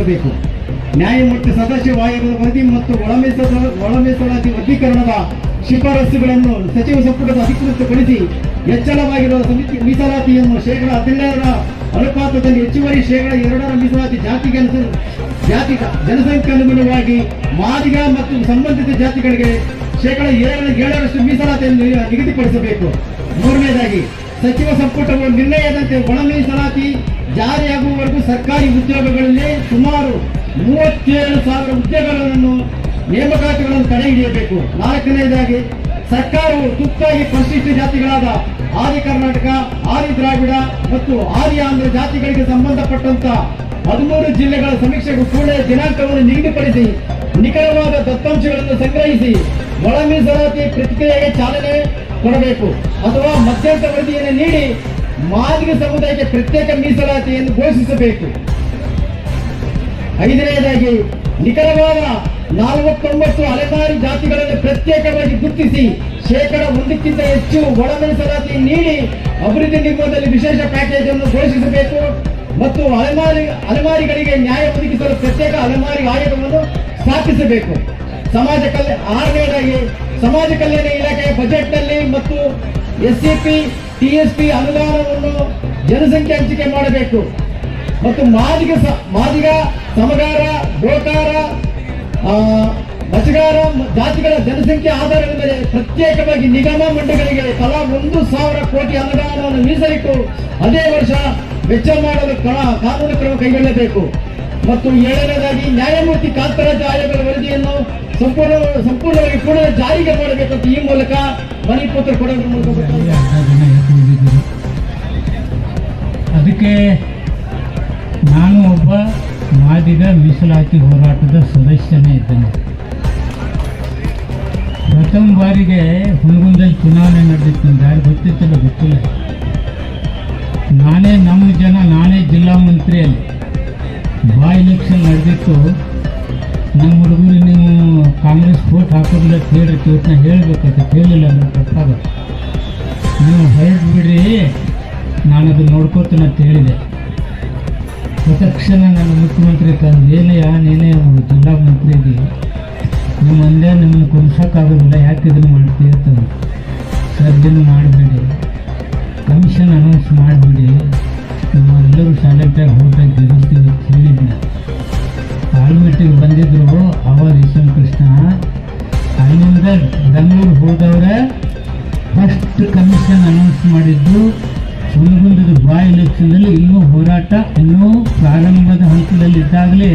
ನಿಗದಿಪಡಿಸಬೇಕು ನ್ಯಾಯಮೂರ್ತಿ ವಾಯುಗಳ ವರದಿ ಮತ್ತು ಒಳ ಒಳಮೀಸಲಾತಿ ಒಳ ಮೀಸಲಾತಿ ವರ್ಗೀಕರಣದ ಶಿಫಾರಸುಗಳನ್ನು ಸಚಿವ ಸಂಪುಟದ ಅಧಿಕೃತಗೊಳಿಸಿ ಹೆಚ್ಚಳವಾಗಿರುವ ಸಮಿತಿ ಮೀಸಲಾತಿಯನ್ನು ಶೇಕಡ ಹದಿನೇಳರ ಅನುಪಾತದಲ್ಲಿ ಹೆಚ್ಚುವರಿ ಶೇಕಡ ಎರಡರ ಮೀಸಲಾತಿ ಜಾತಿಗೆ ಜಾತಿ ಜನಸಂಖ್ಯೆ ಅನುಗುಣವಾಗಿ ಮಾದಿಗ ಮತ್ತು ಸಂಬಂಧಿತ ಜಾತಿಗಳಿಗೆ ಶೇಕಡ ಏಳರ ಏಳರಷ್ಟು ಮೀಸಲಾತಿಯನ್ನು ನಿಗದಿಪಡಿಸಬೇಕು. ಮೂರನೇದಾಗಿ, ಸಚಿವ ಸಂಪುಟವು ನಿರ್ಣಯದಂತೆ ಒಳ ಮೀಸಲಾತಿ ಜಾರಿಯಾಗುವವರೆಗೂ ಸರ್ಕಾರಿ ಉದ್ಯೋಗಗಳಲ್ಲಿ ಸುಮಾರು ಮೂವತ್ತೇಳು ಸಾವಿರ ಉದ್ಯೋಗಗಳನ್ನು ನೇಮಕಾತಿಗಳನ್ನು ತಡೆ ಹಿಡಿಯಬೇಕು. ನಾಲ್ಕನೇದಾಗಿ, ಸರ್ಕಾರವು ತುತ್ತಾಗಿ ಪರಿಶಿಷ್ಟ ಜಾತಿಗಳಾದ ಆದಿ ಕರ್ನಾಟಕ, ಆದಿ ದ್ರಾವಿಡ ಮತ್ತು ಆದಿ ಆಂಧ್ರ ಜಾತಿಗಳಿಗೆ ಸಂಬಂಧಪಟ್ಟಂತ ಹದಿಮೂರು ಜಿಲ್ಲೆಗಳ ಸಮೀಕ್ಷೆಗೂ ಕೂಡಲೇ ದಿನಾಂಕವನ್ನು ನಿಗದಿಪಡಿಸಿ ನಿಖರವಾದ ದತ್ತಾಂಶಗಳನ್ನು ಸಂಗ್ರಹಿಸಿ ಒಳ ಮೀಸಲಾತಿ ಪ್ರತಿಕ್ರಿಯೆಗೆ ಚಾಲನೆ ಕೊಡಬೇಕು. ಅಥವಾ ಮಧ್ಯಂತರ ವರದಿಯನ್ನು ನೀಡಿ ಮಾದಿಗ ಸಮುದಾಯಕ್ಕೆ ಪ್ರತ್ಯೇಕ ಮೀಸಲಾತಿಯನ್ನು ಘೋಷಿಸಬೇಕು. ಐದನೆಯದಾಗಿ ನಿಖರವಾದ ನಲವತ್ತೊಂಬತ್ತು ಅಲೆಮಾರಿ ಜಾತಿಗಳನ್ನು ಪ್ರತ್ಯೇಕವಾಗಿ ಗುರುತಿಸಿ, ಶೇಕಡ ಒಂದಕ್ಕಿಂತ ಹೆಚ್ಚು ಒಳ ಮೀಸಲಾತಿ ನೀಡಿ ಅಭಿವೃದ್ಧಿ ನಿಗಮದಲ್ಲಿ ವಿಶೇಷ ಪ್ಯಾಕೇಜ್ ಅನ್ನು ಘೋಷಿಸಬೇಕು. ಮತ್ತು ಅಲೆಮಾರಿ, ಅಲೆಮಾರಿಗಳಿಗೆ ನ್ಯಾಯ ಒದಗಿಸಲು ಪ್ರತ್ಯೇಕ ಅಲೆಮಾರಿ ಆಯೋಗವನ್ನು ಸ್ಥಾಪಿಸಬೇಕು. ಸಮಾಜ ಕಲ್ಯಾಣ ಆರನೇದಾಗಿ, ಸಮಾಜ ಕಲ್ಯಾಣ ಇಲಾಖೆಯ ಬಜೆಟ್ನಲ್ಲಿ ಮತ್ತು S P T S P ಅನುದಾನವನ್ನು ಜನಸಂಖ್ಯೆ ಹಂಚಿಕೆ ಮಾಡಬೇಕು. ಮತ್ತು ಮಾದಿಗ ಮಾದಿಗ, ಸಮಗಾರ, ಗೋಕಾರ ಮಚಗಾರ ಜಾತಿಗಳ ಜನಸಂಖ್ಯೆ ಆಧಾರದ ಮೇಲೆ ಪ್ರತ್ಯೇಕವಾಗಿ ನಿಗಮ ಮಂಡಳಿಗಳಿಗೆ ತಲಾ ಒಂದು ಸಾವಿರ ಕೋಟಿ ಅನುದಾನವನ್ನು ಮೀಸಲಿಟ್ಟು ಅದೇ ವರ್ಷ ವೆಚ್ಚ ಮಾಡಲು ಕಾನೂನು ಕ್ರಮ ಕೈಗೊಳ್ಳಬೇಕು. ಮತ್ತು ಏಳನೇದಾಗಿ ನ್ಯಾಯಮೂರ್ತಿ ಕಾಂತರಾಜ ಆಯೋಗದ ವರದಿಯನ್ನು ಸಂಪೂರ್ಣ ಸಂಪೂರ್ಣವಾಗಿ ಕೂಡ ಜಾರಿಗೆ ಮಾಡಬೇಕಂತ ಈ ಮೂಲಕ ಮಣಿಪುತ್ರ ಕೊಡೋದ್ರ ಅದಕ್ಕೆ ನಾನು ಒಬ್ಬ ಮಾದಿಗ ಮೀಸಲಾತಿ ಹೋರಾಟದ ಸದಸ್ಯನೇ ಇದ್ದೇನೆ. ಪ್ರಥಮ ಬಾರಿಗೆ ಹುಣಗುಂದಲ್ಲಿ ಚುನಾವಣೆ ನಡೆದಿತ್ತು ಯಾರು ಗೊತ್ತಿತ್ತಲ್ಲ ಗೊತ್ತಿಲ್ಲ. ನಾನೇ ನಮ್ಮ ಜನ ನಾನೇ ಜಿಲ್ಲಾ ಮಂತ್ರಿ ಅಲ್ಲಿ ಬಾ ಎಲೆಕ್ಷನ್ ನಡೆದಿತ್ತು. ನಮ್ಮ ಹುಡುಗರು ನೀವು ಕಾಂಗ್ರೆಸ್ ವೋಟ್ ಹಾಕೋದಿಲ್ಲ ಕೇಳಿ ಹೇಳಿ ಇವತ್ತು ಕೇಳಿಲ್ಲ ಅಂದ್ರೆ ತಪ್ಪಾಗುತ್ತೆ. ನೀವು ಹೊರಟ್ಬಿಡ್ರಿ ನಾನು ಅದು ನೋಡ್ಕೋತೀನಿ ಅಂತ ಹೇಳಿದೆ. ತಕ್ಷಣ ನನ್ನ ಮುಖ್ಯಮಂತ್ರಿ ತಂದು ಏನಯ್ಯ ನೀನೇ ಜಿಲ್ಲಾ ಮಂತ್ರಿ ಇದ್ದೀವಿ ನಿಮ್ಮ ಒಂದೇ ನಿಮ್ಮನ್ನು ಯಾಕಿದು ಯಾಕೆ ಇದನ್ನು ಮಾಡ್ತೀಯ ಸರ್ ಮಾಡಬೇಡಿ. ಕಮಿಷನ್ ಅನೌನ್ಸ್ ಮಾಡಿಬಿಡಿ. ನಾವೆಲ್ಲರೂ ಸೈಲೆಂಟಾಗಿ ಹೋಗ್ಬೇಕು ಅಂತ ಹೇಳಿದ್ನ. ಆಲ್ಮೆಟ್ಟಿಗೆ ಬಂದಿದ್ರು ಅವರ್ ಈಶ್ವರ ಕೃಷ್ಣ. ಅಲ್ಲಿಂದ ಬೆಂಗಳೂರು ಹೋದವ್ರೆ ಫಸ್ಟ್ ಕಮಿಷನ್ ಅನೌನ್ಸ್ ಮಾಡಿದ್ದು ಹುಣಗುಂದದ ಬಾಯ್ ಎಲೆಕ್ಷನ್ನಲ್ಲಿ ಇನ್ನೂ ಹೋರಾಟ ಇನ್ನೂ ಪ್ರಾರಂಭದ ಹಂತದಲ್ಲಿದ್ದಾಗಲೇ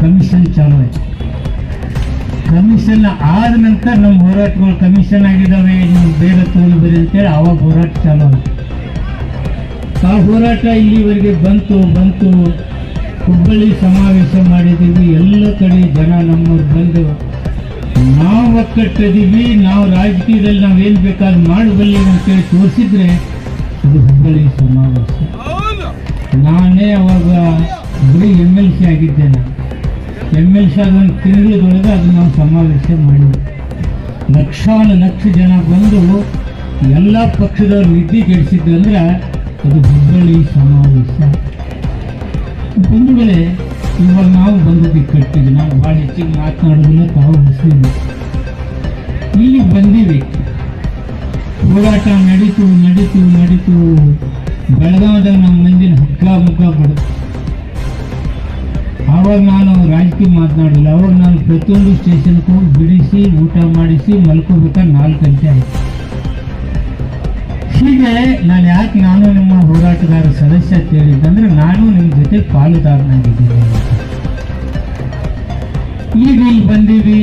ಕಮಿಷನ್ ಚಾಲು ಆಯಿತು. ಕಮಿಷನ್ ಆದ ನಂತರ ನಮ್ಮ ಹೋರಾಟಗಳು ಕಮಿಷನ್ ಆಗಿದ್ದಾವೆ ನೀವು ಬೇರೆ ತೋಲು ಬರಿ ಅಂತೇಳಿ ಆವಾಗ ಹೋರಾಟ ಚಾಲು ಆಯಿತು. ಆ ಹೋರಾಟ ಇಲ್ಲಿವರೆಗೆ ಬಂತು ಬಂತು. ಹುಬ್ಬಳ್ಳಿ ಸಮಾವೇಶ ಮಾಡಿದ್ದೀವಿ. ಎಲ್ಲ ಕಡೆ ಜನ ನಮ್ಮವ್ರು ಬಂದು ನಾವು ಒಕ್ಕಟ್ಟಿದ್ದೀವಿ ನಾವು ರಾಜಕೀಯದಲ್ಲಿ ನಾವೇನು ಬೇಕಾದ್ರೂ ಮಾಡಬಲ್ಲಿ ಅಂತೇಳಿ ತೋರಿಸಿದ್ರೆ ಅದು ಹುಬ್ಬಳ್ಳಿ ಸಮಾವೇಶ. ನಾನೇ ಅವಾಗ ಬರೀ ಎಂ ಎಲ್ ಸಿ ಆಗಿದ್ದೆ ನಾನು ಎಂ ಎಲ್ ಸಿ ಆದ ಒಂದು ತಿಂಗಳದೊಳಗೆ ಅದು ನಾವು ಸಮಾವೇಶ ಮಾಡಿದ್ವಿ. ಲಕ್ಷಾನು ಲಕ್ಷ ಜನ ಬಂದು ಎಲ್ಲ ಪಕ್ಷದವ್ರು ನಿದ್ದೆ ಕೆಡಿಸಿದ್ದು ಅಂದ್ರೆ ಅದು ಹುಬ್ಬಳ್ಳಿ ಸಮಾವೇಶ. ಬಂಧುಗಳೇ ಇವಾಗ ನಾವು ಬಂದು ಕಟ್ಟಿದ್ವಿ ನಾವು ಭಾಳ ಹೆಚ್ಚಿಗೆ ಮಾತನಾಡೋದಿಲ್ಲ ತಾವು ಮುಸ್ಲಿಮ್ ಇಲ್ಲಿ ಬಂದೀವಿ ಹೋರಾಟ ನಡೀತು ನಡೀತು ನಡೀತು. ಬೆಳಗಾವದಾಗ ನಮ್ಮ ಮಂದಿನ ಹಗ್ಗ ಮುಗ್ಗ ಬಡ ಆವಾಗ ನಾನು ರಾಜಕೀಯ ಮಾತನಾಡಿಲ್ಲ ಅವಾಗ ನಾನು ಪ್ರತಿಯೊಂದು ಸ್ಟೇಷನ್ಗೆ ಬಿಡಿಸಿ, ಊಟ ಮಾಡಿಸಿ ಮಲ್ಕೋಬೇಕಾದ್ರೆ ನಾಲ್ಕು ಗಂಟೆ ಆಯಿತು. ಹೀಗೆ ನಾನು ಯಾಕೆ ನಾನು ನಿಮ್ಮ ಹೋರಾಟಗಾರ ಸದಸ್ಯ ಕೇಳಿದ್ದಂದ್ರೆ ನಾನು ನಿಮ್ಮ ಜೊತೆ ಪಾಲುದಾರನಾಗಿದ್ದೀನಿ. ಈಗ ಇಲ್ಲಿ ಬಂದೀವಿ.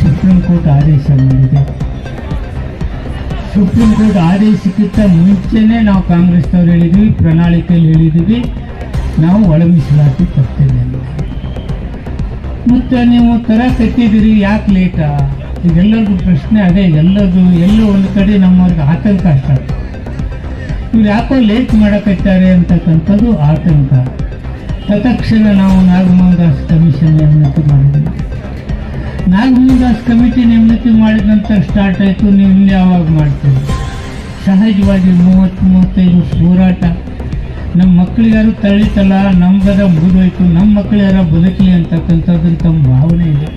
ಸುಪ್ರೀಂ ಕೋರ್ಟ್ ಆದೇಶ ಮಾಡಿದೆ ಸುಪ್ರೀಂ ಕೋರ್ಟ್ ಆದೇಶಕ್ಕಿಂತ ಮುಂಚೆನೇ ನಾವು ಕಾಂಗ್ರೆಸ್ನವ್ರು ಹೇಳಿದ್ವಿ, ಪ್ರಣಾಳಿಕೆಯಲ್ಲಿ ಹೇಳಿದ್ವಿ. ನಾವು ಒಳ ಮೀಸಲಾತಿ ತರ್ತೇವೆ ಮತ್ತೆ ನೀವು ತರ ಕಟ್ಟಿದ್ದೀರಿ, ಯಾಕೆ ಲೇಟಾ ಈಗೆಲ್ಲರಿಗೂ ಪ್ರಶ್ನೆ ಅದೇ, ಎಲ್ಲದು ಎಲ್ಲೋ ಒಂದು ಕಡೆ ನಮ್ಮವ್ರಿಗೆ ಆತಂಕ ಅಷ್ಟ ಇವ್ರು ಯಾಕೋ ಲೇಟ್ ಮಾಡಕತ್ತಾರೆ ಅಂತಕ್ಕಂಥದ್ದು ಆತಂಕ. ತತ್ಕ್ಷಣ ನಾವು ನಾಗಮೋಹನ್ ದಾಸ್ ಕಮಿಷನ್ ನೇಮಕ ಮಾಡಿದ್ವಿ. ನಾಗಮೋಹನ್ ದಾಸ್ ಕಮಿಟಿ ನೇಮಕ ಮಾಡಿದ ನಂತರ ಸ್ಟಾರ್ಟ್ ಆಯಿತು, ನೀವು ಇಲ್ಲಿ ಯಾವಾಗ ಮಾಡ್ತೀವಿ ಸಹಜವಾಗಿ ಮೂವತ್ತು ಮೂವತ್ತೈದು ವರ್ಷ ಹೋರಾಟ. ನಮ್ಮ ಮಕ್ಕಳಿಗಾರು ತಳಿತಲ್ಲ ನಮ್ಗದ ಮುಗಿದೋಯ್ತು ನಮ್ಮ ಮಕ್ಕಳು ಯಾರ ಬದುಕಲಿ ಅಂತಕ್ಕಂಥದ್ದು ತಮ್ಮ ಭಾವನೆ ಇದೆ.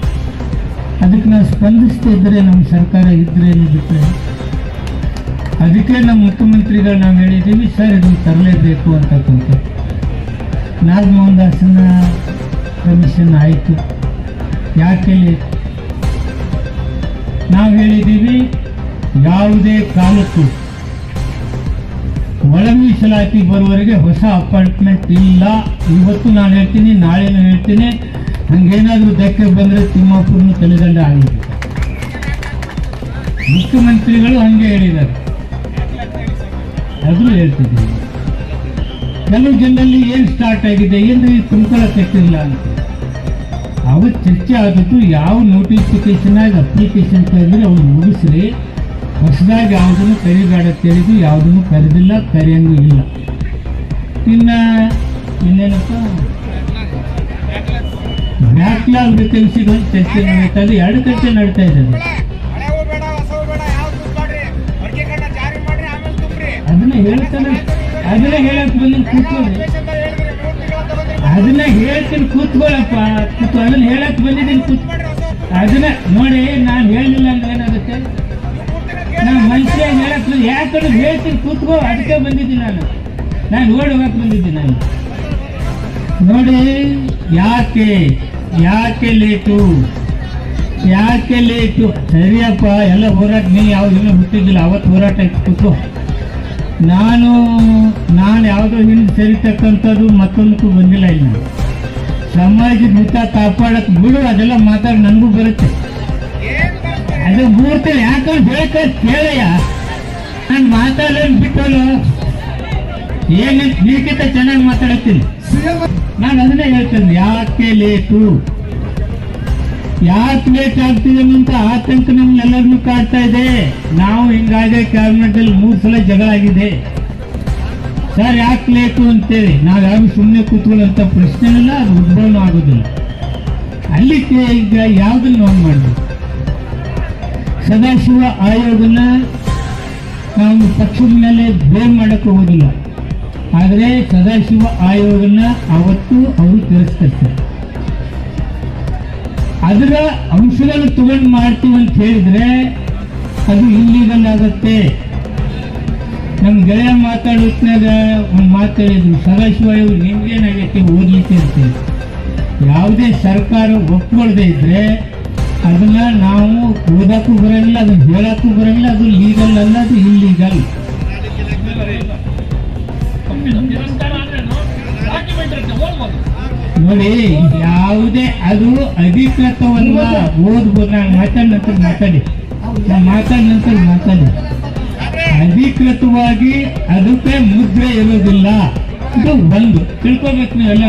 ಅದಕ್ಕೆ ನಾವು ಸ್ಪಂದಿಸ್ತಾ ಇದ್ದರೆ ನಮ್ಮ ಸರ್ಕಾರ ಇದ್ದರೆ ಬಿಟ್ಟರೆ ಅದಕ್ಕೆ ನಮ್ಮ ಮುಖ್ಯಮಂತ್ರಿಗಳು ನಾವು ಹೇಳಿದ್ದೀವಿ, ಸರ್ ಇದನ್ನು ತರಲೇಬೇಕು ಅಂತಕ್ಕಂಥ ನಾಗಮೋಹನ್ ದಾಸನ ಕಮಿಷನ್ ಆಯಿತು. ಯಾಕೆ? ನಾವು ಹೇಳಿದ್ದೀವಿ, ಯಾವುದೇ ಕಾಲಕ್ಕೂ ಒಳ ಮೀಸಲಾತಿ ಬರುವವರೆಗೆ ಹೊಸ ಅಪಾಯಿಂಟ್ಮೆಂಟ್ ಇಲ್ಲ. ಇವತ್ತು ನಾನು ಹೇಳ್ತೀನಿ, ನಾಳೆನೂ ಹೇಳ್ತೀನಿ. ಹಂಗೇನಾದರೂ ಧಕ್ಕೆ ಬಂದರೆ ತಿಮ್ಮಾಪುರನು ತಲೆದಂಡ ಆಗಿದೆ ಮುಖ್ಯಮಂತ್ರಿಗಳು ಹಂಗೆ ಹೇಳಿದ್ದಾರೆ. ಅದನ್ನು ಹೇಳ್ತಿದ್ದೀನಿ ಕೆಲವು ಜನರಲ್ಲಿ ಏನು ಸ್ಟಾರ್ಟ್ ಆಗಿದೆ, ಏನು ತುಂಬ್ಕೊಳ್ಳೋಕ್ಕಿಲ್ಲ ಅಂತ. ಅವತ್ತು ಚರ್ಚೆ ಆದದ್ದು ಯಾವ ನೋಟಿಫಿಕೇಶನ್ ಆಗಿ ಅಪ್ಲಿಕೇಶನ್ ಕರೆದ್ರೆ ಅವ್ರು ಮುಗಿಸ್ರಿ ಹೊಸದಾಗಿ ಯಾವುದನ್ನು ಕರಿಬೇಡ ತೆರೆದು ಯಾವುದನ್ನು ಕರೆದಿಲ್ಲ ಕರೆಯಂಗೂ ಇಲ್ಲ. ಇನ್ನು ಇನ್ನೇನಪ್ಪ? ಬ್ಯಾಕ್ಲಾಗ್ ಒಂದು ಚರ್ಚೆ ನಡೀತಾ ಇದೆ ಎರಡು ಚರ್ಚೆ ನಡೀತಾ ಇದ್ದಾರೆ ಅದನ್ನ ಹೇಳ್ತಾನೆ. ಅದನ್ನ ಹೇಳಕ್ ಬಂದು ಕೂತ್ಕೊಳ್ಳಿ. ಅದನ್ನ ಹೇಳ್ತೀನಿ ಕೂತ್ಕೊಳ್ಳಪ್ಪ. ಕೂತು ಅದನ್ನ ಹೇಳಕ್ ಬಂದಿದ್ದೀನಿ ಕೂತ್ ಅದನ್ನ ನೋಡಿ, ನಾನು ಹೇಳಿಲ್ಲ ಅಂದ್ರೆ ಏನಾಗುತ್ತೆ? ನಾ ಮನುಷ್ಯ ಹೇಳಕ್ ಬಂದ್- ಯಾಕಂದ್ರೆ ಹೇಳ್ತೀನಿ ಕೂತ್ಕೋ, ಅದಕ್ಕೆ ಬಂದಿದ್ದೀನಿ ನಾನು. ನಾನು ಓಡಿ ಹೋಗಕ್ ಬಂದಿದ್ದೀನಿ ನಾನು. ನೋಡಿ, ಯಾಕೆ ಯಾಕೆ ಲೇಟು? ಯಾಕೆ ಲೇಟು? ಸರಿಯಪ್ಪ, ಎಲ್ಲ ಹೋರಾಟ ನೀ ಯಾವುದಿಲ್ಲ ಹುಟ್ಟಿದ್ದಿಲ್ಲ, ಅವತ್ತು ಹೋರಾಟ ಇತ್ತು ಕೂತ್ಕೋ. ನಾನು ನಾನು ಯಾವುದೋ ಹಿಂದೆ ಸೇರಿರ್ತಕ್ಕಂಥದ್ದು ಮತ್ತೊಂದಕ್ಕೂ ಬಂದಿಲ್ಲ ಇಲ್ಲ. ಸಮಾಜದ ಹಿತ ಕಾಪಾಡಕ್ ಬಿಡು, ಅದೆಲ್ಲ ಮಾತಾಡಿ ನನಗೂ ಬರುತ್ತೆ. ಅದು ಮೂರ್ತಿ ಯಾಕಂದ್ರೆ ಬೇಕ ಕೇಳಯ್ಯ ನಾನು ಮಾತಾಡೋದು ಬಿಟ್ಟನು. ಏನಂತ ನೀಕಿಂತ ಚೆನ್ನಾಗಿ ಮಾತಾಡ್ತೀನಿ. ನಾನು ಅದನ್ನೇ ಹೇಳ್ತೇನೆ, ಯಾಕೆ ಲೇಟು? ಯಾಕೆ ಲೇಟ್ ಆಗ್ತಿದೆ ಅಂತ ಆತಂಕ ನಮ್ಗೆಲ್ಲರಿಗೂ ಕಾಡ್ತಾ ಇದೆ. ನಾವು ಹಿಂಗಾಗೆ ಕ್ಯಾಬಿನೆಟ್ ಅಲ್ಲಿ ಮೂರು ಸಲ ಜಗಳ ಆಗಿದೆ. ಸರ್, ಯಾಕೆ ಲೇಟು ಅಂತೇಳಿ. ನಾವು ಯಾರು ಸುಮ್ಮನೆ ಕೂತ್ಕೊಳ್ಳೋಂಥ ಪ್ರಶ್ನೆನಿಲ್ಲ, ಅದು ಉದ್ಭವನೂ ಆಗೋದಿಲ್ಲ. ಅಲ್ಲಿ ಈಗ ಯಾವುದನ್ನು ನಾವು ಮಾಡಬೇಕು? ಸದಾಶಿವ ಆಯೋಗನ ನಾವು ಪಕ್ಷದ ಮೇಲೆ ಬ್ಲೇಮ್ ಮಾಡಕ್ಕೆ ಹೋಗೋದಿಲ್ಲ ಆದರೆ ಸದಾಶಿವ ಆಯೋಗನ ಅವತ್ತು ಅವರು ತಿರಸ್ಕರಿಸ್ತಾರೆ ಅದರ ಅಂಶಗಳು ತಗೊಂಡು ಮಾಡ್ತೀವಿ ಅಂತ ಹೇಳಿದ್ರೆ ಅದು ಇಲ್ಲಿಗಲ್ ಆಗತ್ತೆ ನಮ್ಮ ಗೆಳೆಯ ಮಾತಾಡೋತ್ನಾಗ ಒಂದು ಮಾತಾಡಿದ್ರು ಹೇಳಿದ್ರು, ಸದಾಶಿವ ಓದಲಿಕ್ಕೆ ಅಂತ ಯಾವುದೇ ಸರ್ಕಾರ ಒಪ್ಕೊಳ್ದೇ ಇದ್ರೆ ಅದನ್ನ ನಾವು ಓದಕ್ಕೂ ಬರಂಗಿಲ್ಲ ಅದನ್ನ ಹೇಳಕ್ಕೂ ಬರಂಗಿಲ್ಲ, ಅದು ಲೀಗಲ್ ಅಲ್ಲ, ಅದು ಇಲ್ಲೀಗಲ್. ನೋಡಿ ಯಾವುದೇ ಅದು ಅಧಿಕೃತವನ್ನ ಓದ್ಬೋದು. ನಾನು ಮಾತಾಡ ನಂತರ ಮಾತಾಡಿ. ನಾನು ಮಾತಾಡ ನಂತರ ಮಾತಾಡಿ. ಅಧಿಕೃತವಾಗಿ ಅದಕ್ಕೆ ಮುದ್ರೆ ಇರೋದಿಲ್ಲ. ಇದು ಒಂದು. ತಿಳ್ಕೊಬೇಕು ನೀವೆಲ್ಲ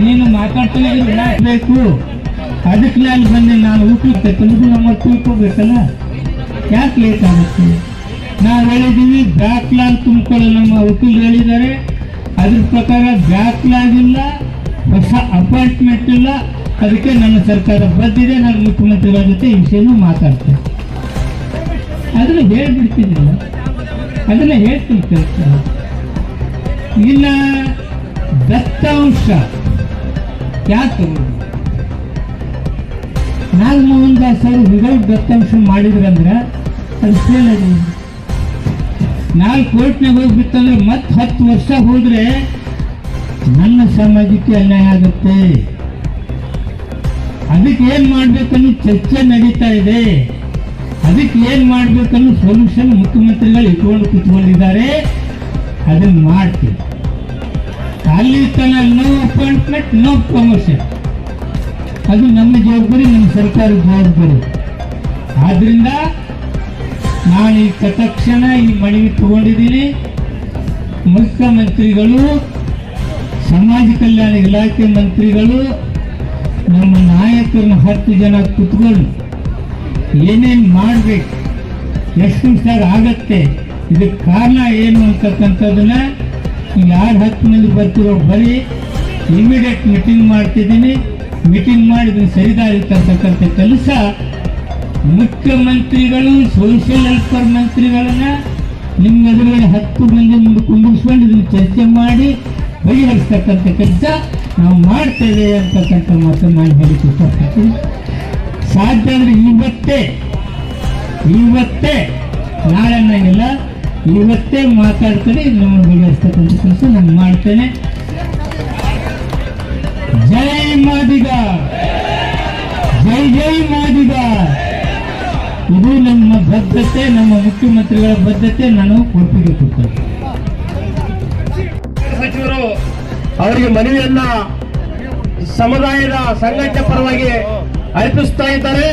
ನೀನು ಮಾತಾಡ್ತಾನೆ ಬೇಕು ಅದಕ್ಕೆ ನಾನು ಬಂದೆ. ನಾನು ಊಟಕ್ಕೆ ತಂದು ನಮ್ಮ ತಿಳ್ಕೊಬೇಕಲ್ಲ. ಯಾಕೆ ಲೇಟ್ ಆಗುತ್ತೆ? ನಾವು ಹೇಳಿದ್ದೀವಿ ಬ್ಯಾಕ್ಲಾಗ್ ತುಂಬಿಕೊಳ್ಳಲು ನಮ್ಮ ವಕೀಲರು ಹೇಳಿದ್ದಾರೆ. ಅದ್ರ ಪ್ರಕಾರ ಬ್ಯಾಕ್ಲಾಗ್ ಇಲ್ಲ. ಹೊಸ ಅಪಾಯಿಂಟ್ಮೆಂಟ್ ಇಲ್ಲ. ಅದಕ್ಕೆ ನನ್ನ ಸರ್ಕಾರ ಬಂದಿದೆ. ನಾನು ಮುಖ್ಯಮಂತ್ರಿಗಳ ಜೊತೆ ಈ ವಿಷಯನೂ ಮಾತಾಡ್ತೇನೆ. ಅದನ್ನ ಹೇಳ್ಬಿಡ್ತಿದ್ದಿಲ್ಲ ಅದನ್ನ ಹೇಳ್ತೀನಿ ಇನ್ನ ದತ್ತಾಂಶ ಯಾಕೆ? ನಾಗಮೋಹನ್ ದಾಸ್ ಅವರು ವಿದೌಟ್ ದತ್ತಾಂಶ ಮಾಡಿದ್ರಂದ್ರೆ ಅದು ಆಗಿದೆ. ನಾಲ್ಕು ಕೋರ್ಟ್ನಾಗ ಹೋಗ್ಬಿತ್ತಂದ್ರೆ ಮತ್ತೆ ಹತ್ತು ವರ್ಷ ಹೋದ್ರೆ ನನ್ನ ಸಮಾಜಕ್ಕೆ ಅನ್ಯಾಯ ಆಗುತ್ತೆ. ಅದಕ್ಕೆ ಏನ್ ಮಾಡ್ಬೇಕನ್ನೋ ಚರ್ಚೆ ನಡೀತಾ ಇದೆ. ಅದಕ್ಕೆ ಏನ್ ಮಾಡ್ಬೇಕನ್ನೋ ಸೊಲ್ಯೂಷನ್ ಮುಖ್ಯಮಂತ್ರಿಗಳು ಇಟ್ಕೊಂಡು ಕೂತ್ಕೊಂಡಿದ್ದಾರೆ. ಅದನ್ನ ಮಾಡ್ತೀವಿ. ಅಲ್ಲಿ ತನ ನೋ ಅಪಾಯಿಂಟ್ಮೆಂಟ್ ನೋ ಪ್ರಮೋಷನ್ ಅದು ನಮ್ಮ ಜವಾಬ್ದಾರಿ, ನಮ್ಮ ಸರ್ಕಾರದ ಜವಾಬ್ದಾರಿ. ಆದ್ರಿಂದ ನಾನು ಈ ತಕ್ಷಣ ಈ ಮನವಿ ತಗೊಂಡಿದ್ದೀನಿ. ಮುಖ್ಯಮಂತ್ರಿಗಳು ಸಮಾಜ ಕಲ್ಯಾಣ ಇಲಾಖೆ ಮಂತ್ರಿಗಳು ನಮ್ಮ ನಾಯಕರನ್ನ ಹತ್ತು ಜನ ಕುತ್ಕೊಂಡು ಏನೇನು ಮಾಡಬೇಕು, ಎಷ್ಟು ಸರ್ ಆಗತ್ತೆ, ಇದಕ್ಕೆ ಕಾರಣ ಏನು ಅಂತಕ್ಕಂಥದ್ದನ್ನ ಯಾರು ಹತ್ತು ಮಂದಿ ಬರ್ತಿರೋ ಬರೀ ಇಮಿಡಿಯೇಟ್ ಮೀಟಿಂಗ್ ಮಾಡ್ತಿದ್ದೀನಿ. ಮೀಟಿಂಗ್ ಮಾಡಿ ಇದನ್ನ ಸರಿದಾರಿ ತರ್ತಕ್ಕಂಥ ಕೆಲಸ ಮುಖ್ಯಮಂತ್ರಿಗಳು ಸೋಷಿಯಲ್ ವೆಲ್ಫೇರ್ ಮಂತ್ರಿಗಳನ್ನ ನಿಮ್ಮ ಎದುರುಗಡೆ ಹತ್ತು ಮಂದಿ ಮುಂದೆ ಕುಂಬಿಸ್ಕೊಂಡು ಇದನ್ನು ಚರ್ಚೆ ಮಾಡಿ ಬಗೆಹರಿಸ್ತಕ್ಕಂಥ ಕೆಲಸ ನಾವು ಮಾಡ್ತೇವೆ ಅಂತಕ್ಕಂಥ ಮಾತನ್ನು ನಾನು ಹೇಳಿಕ್ಕೆ ಇಷ್ಟಪಡ್ತೀನಿ ಸಾಧ್ಯ ಅಂದರೆ ಇವತ್ತೇ ಇವತ್ತೇ, ನಾಳೆ ಅನ್ನಂಗಿಲ್ಲ ಇವತ್ತೇ ಮಾತಾಡ್ತೇನೆ ನಮ್ಮನ್ನು ಬಗೆಹರಿಸ್ತಕ್ಕಂಥ ಕೆಲಸ ನಾನು ಮಾಡ್ತೇನೆ. ಜೈ ಮಾದಿಗ! ಜೈ ಜೈ ಮಾದಿಗ! ಇದು ನಮ್ಮ ಬದ್ಧತೆ, ನಮ್ಮ ಮುಖ್ಯಮಂತ್ರಿಗಳ ಬದ್ಧತೆ ನಾನು ಒಪ್ಪಿಗೆ ಕೊಡ್ತೇನೆ ಅವರಿಗೆ ಮನವಿಯನ್ನ ಸಮುದಾಯದ ಸಂಘಟನೆ ಪರವಾಗಿ ಅರ್ಪಿಸ್ತಾ ಇದ್ದಾರೆ.